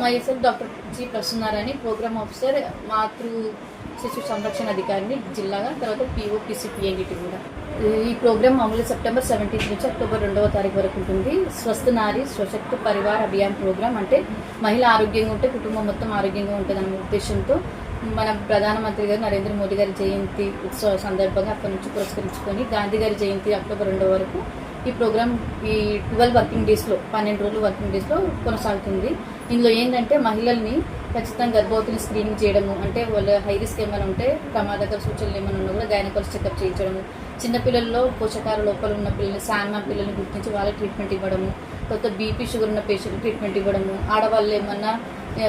My self doctor G Prasannarayana programme officer మాతృ శిశు సంరక్షణ అధికారిని జిల్లాగా తర్వాత పిఓ కూడా. ఈ ప్రోగ్రామ్ మామూలుగా సెప్టెంబర్ సెవెంటీన్త్ నుంచి అక్టోబర్ రెండవ తారీఖు వరకు ఉంటుంది. స్వస్థ నారి స్వశక్తి పరివార అభియాన్ ప్రోగ్రామ్ అంటే మహిళ ఆరోగ్యంగా ఉంటే కుటుంబం మొత్తం ఆరోగ్యంగా ఉంటుంది అనే ఉద్దేశంతో మన ప్రధానమంత్రి గారు నరేంద్ర మోదీ గారి జయంతి ఉత్సవ సందర్భంగా అక్కడి నుంచి పురస్కరించుకొని గాంధీ గారి జయంతి అక్టోబర్ రెండో వరకు ఈ ప్రోగ్రామ్ ఈ ట్వెల్వ్ వర్కింగ్ డేస్లో పన్నెండు రోజులు వర్కింగ్ డేస్లో కొనసాగుతుంది. ఇందులో ఏంటంటే మహిళల్ని ఖచ్చితంగా గర్భవతిని స్క్రీనింగ్ చేయడము అంటే వాళ్ళ హై రిస్క్ ఏమైనా ఉంటే ప్రమాదకర సూచనలు ఏమైనా ఉన్నా కూడా గైనకాలజీ చెకప్ చేయించడము చిన్నపిల్లల్లో పోషకాహార లోపాలు ఉన్న పిల్లల్ని శాన్మా పిల్లల్ని గుర్తించి వాళ్ళకి ట్రీట్మెంట్ ఇవ్వడము తర్వాత బీపీ షుగర్ ఉన్న పేషెంట్ ట్రీట్మెంట్ ఇవ్వడము ఆడవాళ్ళు ఏమన్నా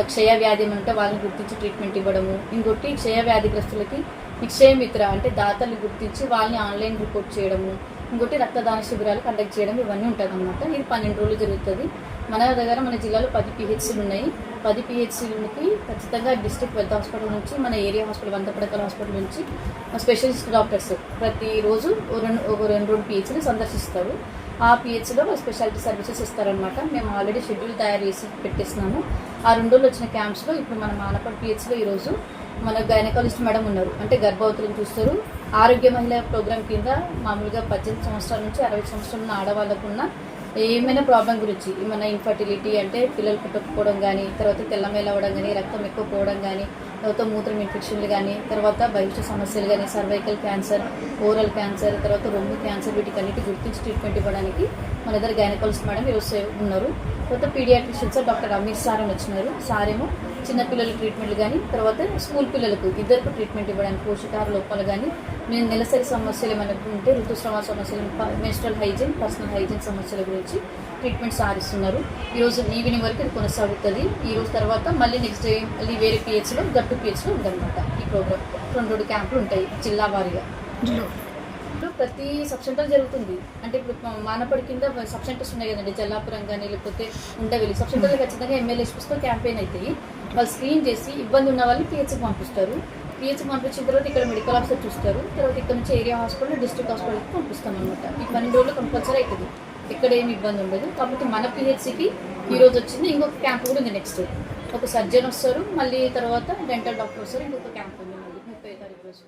క్షయ వ్యాధి ఏమైనా ఉంటే వాళ్ళని గుర్తించి ట్రీట్మెంట్ ఇవ్వడము. ఇంకొకటి క్షయ వ్యాధిగ్రస్తులకి నిక్షయమిత్ర అంటే దాతల్ని గుర్తించి వాళ్ళని ఆన్లైన్ రిపోర్ట్ చేయడము. ఇంకోటి రక్తదాన శిబిరాలు కండక్ట్ చేయడం ఇవన్నీ ఉంటుంది అనమాట ఇది పన్నెండు రోజులు జరుగుతుంది. మన దగ్గర మన జిల్లాలో పది పిహెచ్సీలు ఉన్నాయి. పది పిహెచ్సీలకి ఖచ్చితంగా డిస్ట్రిక్ట్ హెల్త్ హాస్పిటల్ నుంచి మన ఏరియా హాస్పిటల్ వంతపడకల హాస్పిటల్ నుంచి స్పెషలిస్ట్ డాక్టర్స్ ప్రతిరోజు రెండు ఒక రెండు రెండు పిహెచ్ని సందర్శిస్తారు. ఆ పిహెచ్లో స్పెషాలిటీ సర్వీసెస్ ఇస్తారనమాట మేము ఆల్రెడీ షెడ్యూల్ తయారు చేసి పెట్టేస్తున్నాము. ఆ రెండు రోజులు వచ్చిన క్యాంప్స్లో ఇప్పుడు మన మానపడి పిహెచ్లో ఈరోజు మన గైనకాలజిస్ట్ మేడం ఉన్నారు. అంటే గర్భవతులను చూస్తారు. ఆరోగ్య మహిళ ప్రోగ్రామ్ కింద మామూలుగా పద్దెనిమిది సంవత్సరాల నుంచి అరవై సంవత్సరాల ఉన్న ఆడవాళ్ళకు ఉన్న ఏమైనా ప్రాబ్లం గురించి ఏమైనా ఇన్ఫర్టిలిటీ అంటే పిల్లలు పుట్టకపోవడం కానీ తర్వాత తెల్లమేల అవ్వడం కానీ రక్తం ఎక్కువ పోవడం కానీ తర్వాత మూత్రం ఇన్ఫెక్షన్లు కానీ తర్వాత బహిష్ట సమస్యలు కానీ సర్వైకల్ క్యాన్సర్ ఓరల్ క్యాన్సర్ తర్వాత రొమ్ము క్యాన్సర్ వీటికన్నిటి గుర్తించి ట్రీట్మెంట్ ఇవ్వడానికి మన దగ్గర గైనకాలజిస్ట్ మేడం ఈరోజు ఉన్నారు. తర్వాత పీడియాట్రిషియన్స్ డాక్టర్ అమీర్ సార్ అని వచ్చినారు. సారేమో చిన్నపిల్లల ట్రీట్మెంట్లు కానీ తర్వాత స్కూల్ పిల్లలకు ఇద్దరికి ట్రీట్మెంట్ ఇవ్వడానికి పోషకాహార లోపాలు కానీ నేను నెలసరి సమస్యలు ఏమైనా ఉంటే ఋతుస్రావ సమస్యలు మెన్స్ట్రల్ హైజీన్ పర్సనల్ హైజీన్ సమస్యల గురించి ట్రీట్మెంట్ సాధిస్తున్నారు. ఈరోజు ఈవినింగ్ వరకు ఇది కొనసాగుతుంది. ఈ రోజు తర్వాత మళ్ళీ నెక్స్ట్ డే మళ్ళీ వేరే పిహెచ్లో గట్టు పిహెచ్లో ఉందన్నమాట ఈ ప్రోగ్రామ్ రెండు రెండు క్యాంపులు ఉంటాయి జిల్లా వారీగా. ఇప్పుడు ప్రతి సబ్ సెంటర్ జరుగుతుంది. అంటే ఇప్పుడు మానపడి కింద సబ్ సెంటర్స్ ఉన్నాయి కదండి. జల్లాపురం కానీ లేకపోతే ఉండవెల్లి. సబ్ సెంటర్లో ఖచ్చితంగా ఎమ్మెల్యే తో క్యాంపెయిన్ అవుతాయి వాళ్ళు స్క్రీన్ చేసి ఇబ్బంది ఉన్న వాళ్ళని పిహెచ్కి పంపిస్తారు. పిహెచ్కి పంపించిన తర్వాత ఇక్కడ మెడికల్ ఆఫీసర్ చూస్తారు. తర్వాత ఇక్కడ నుంచి ఏరియా హాస్పిటల్ డిస్ట్రిక్ట్ హాస్పిటల్కి పంపిస్తాం అనమాట ఈ పన్నెండు రోజులు కంపల్సరీ అవుతుంది. ఇక్కడ ఏమి ఇబ్బంది ఉండదు. కాబట్టి మన పిహెచ్సికి ఈరోజు వచ్చింది. ఇంకొక క్యాంప్ కూడా ఉంది నెక్స్ట్ ఒక సర్జన్ వస్తారు. మళ్ళీ తర్వాత డెంటల్ డాక్టర్ వస్తారు. ఇంకొక క్యాంప్ ఉంది. మళ్ళీ ముప్పై తారీఖు రోజు.